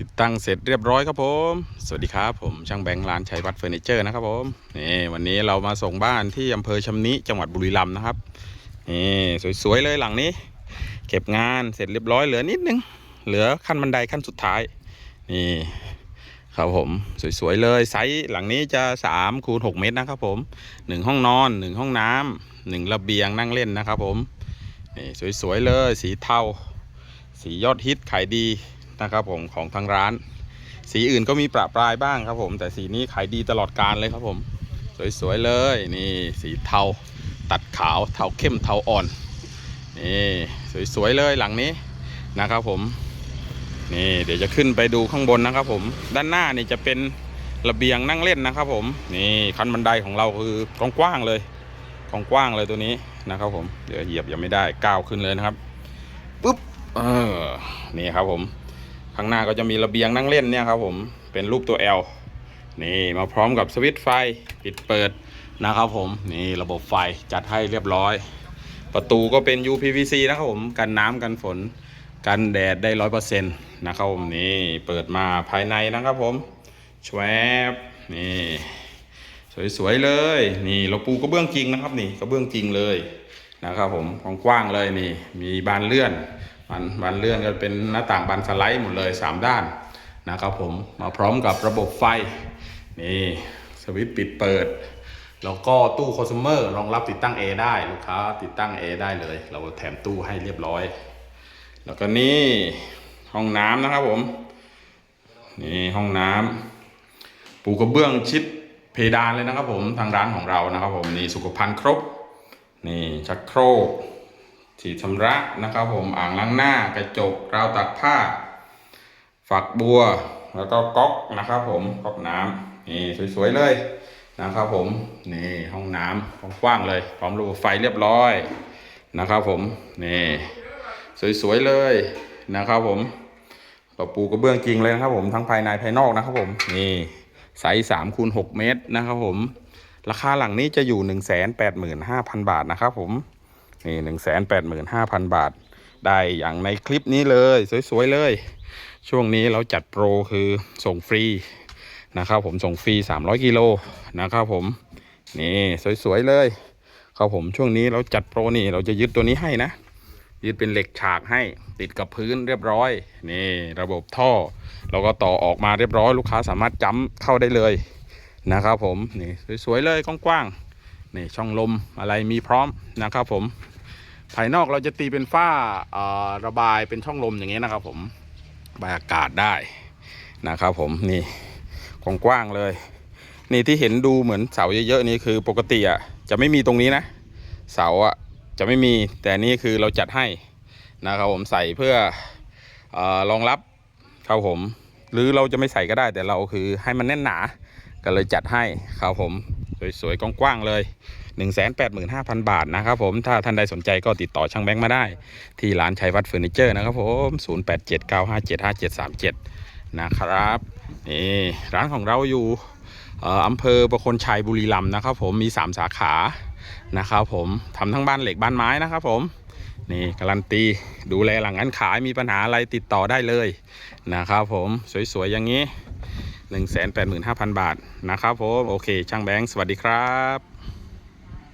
ติดตั้งเสร็จเรียบร้อยครับผม สวัสดีครับผมช่างแบงค์ร้านชัยวัฒน์เฟอร์นิเจอร์นะครับผมนี่วันนี้เรามาส่งบ้านที่อำเภอชำนิจังหวัดบุรีรัมย์นะครับนี่สวยๆเลยหลังนี้ เก็บงานเสร็จเรียบร้อยเหลือนิดนึง เหลือขั้นบันไดขั้นสุดท้ายนี่ครับผมสวยๆเลยไซส์หลังนี้จะ3คูณ6เมตรนะครับผมหนึ่งห้องนอนหนึ่งห้องน้ำหนึ่งระเบียงนั่งเล่นนะครับผมนี่สวยๆเลยสีเทาสียอดฮิตขายดี นะครับผมของทางร้าน สีอื่นก็มีประปรายบ้างครับผม แต่สีนี้ขายดีตลอดการเลยครับผม สวยๆเลยนี่สีเทาตัดขาวเทาเข้มเทาอ่อนนี่สวยๆเลยหลังนี้นะครับผมนี่เดี๋ยวจะขึ้นไปดูข้างบนนะครับผม ด้านหน้านี่จะเป็นระเบียงนั่งเล่นนะครับผมนี่คันบันไดของเราคือกว้างๆเลยกว้างๆเลยตัวนี้นะครับผมเดี๋ยวเหยียบยังไม่ได้ก้าวขึ้นเลยนะครับปุ๊บเออนี่ครับผม ข้างหน้าก็จะมีระเบียงนั่งเล่นเนี่ยครับผมเป็นรูปตัว L นี่มาพร้อมกับสวิตช์ไฟปิดเปิดนะครับผมนี่ระบบไฟจัดให้เรียบร้อย ประตูก็เป็น UPVC นะครับผมกันน้ำกันฝนกันแดดได้ร้อยเปอร์เซ็นต์นะครับผมนี่เปิดมาภายในนะครับผมชวบนี่สวยๆเลยนี่เราปูกระเบื้องจริงนะครับนี่กระเบื้องจริงเลยนะครับผมกว้างๆเลยนี่มีบานเลื่อน บานบานเลื่อนก็เป็นหน้าต่างบานสไลด์หมดเลย 3 ด้านนะครับผมมาพร้อมกับระบบไฟนี่สวิตช์ปิดเปิด แล้วก็ตู้คอน sumer รองรับติดตั้ง A ได้ลูกค้าติดตั้ง A ได้เลย เราแถมตู้ให้เรียบร้อย แล้วก็นี่ห้องน้ำนะครับผมนี่ห้องน้ำปูกระเบื้องชิดเพดานเลยนะครับผมทางร้านของเรานะครับผมนี่สุขภัณฑ์ครบ นี่ชักโครก ฉีชำระนะครับ ผมอ่างล้างหน้ากระจกราวตักผ้า ฝักบัวแล้วก็ก๊อกนะครับ ผมก๊อกน้ำนี่สวยๆเลยนะครับ ผมนี่ห้องน้ำกว้างๆเลยพร้อมระบบไฟเรียบร้อยนะครับผมนี่สวยๆเลยนะครับผมเราปูกระเบื้องจริงเลยนะครับผมทั้งภายในภายนอกนะครับผมนี่ไซส์สามคูณหกเมตรนะครับผม ราคาหลังนี้จะอยู่หนึ่งแสนแปดหมื่นห้าพันบาทนะครับผม นี่หนึ่งแสนแปดหมื่นห้าพันบาท ได้อย่างในคลิปนี้เลย สวย ๆ เลย ช่วงนี้เราจัดโปรคือส่งฟรีนะครับผมส่งฟรี 300 กิโลนะครับผม นี่สวย ๆ เลยครับผมช่วงนี้เราจัดโปรนี่เราจะยึดตัวนี้ให้นะยึดเป็นเหล็กฉากให้ติดกับพื้นเรียบร้อย นี่ระบบท่อ เราก็ต่อออกมาเรียบร้อย ลูกค้าสามารถจ้ำเข้าได้เลยนะครับผมนี่สวย ๆ เลยกว้างๆนี่ช่องลมอะไรมีพร้อมนะครับผม ภายนอกเราจะตีเป็นฝ้าระบายเป็นช่องลมอย่างเงี้ยนะครับ ผมระบายอากาศได้นะครับผมนี่กว้างๆเลย นี่ที่เห็นดูเหมือนเสาเยอะๆนี่คือปกติอะจะไม่มีตรงนี้นะ เสาอะจะไม่มีแต่นี่คือเราจัดให้นะครับผมใส่เพื่อออรองรับครับผม หรือเราจะไม่ใส่ก็ได้แต่เราคือให้มันแน่นหนาก็เลยจัดให้ครับผม สวยๆกว้างๆเลย 185,000 บาทนะครับผมถ้าท่านใดสนใจก็ติดต่อช่างแบงค์มาได้ ที่ร้านชัยวัฒน์เฟอร์นิเจอร์นะครับผม0879575737 นะครับนี่ร้านของเราอยู่อออำเภอประคนชัยบุรีรัมย์นะครับผมมี 3 สาขานะครับผมทำทั้งบ้านเหล็กบ้านไม้นะครับผมนี่การันตีดูแลหลังงานขายมีปัญหาอะไรติดต่อได้เลยนะครับผมสวยๆอย่างนี้ 185,000 บาทนะครับผม โอเค ช่างแบงค์ สวัสดีครับ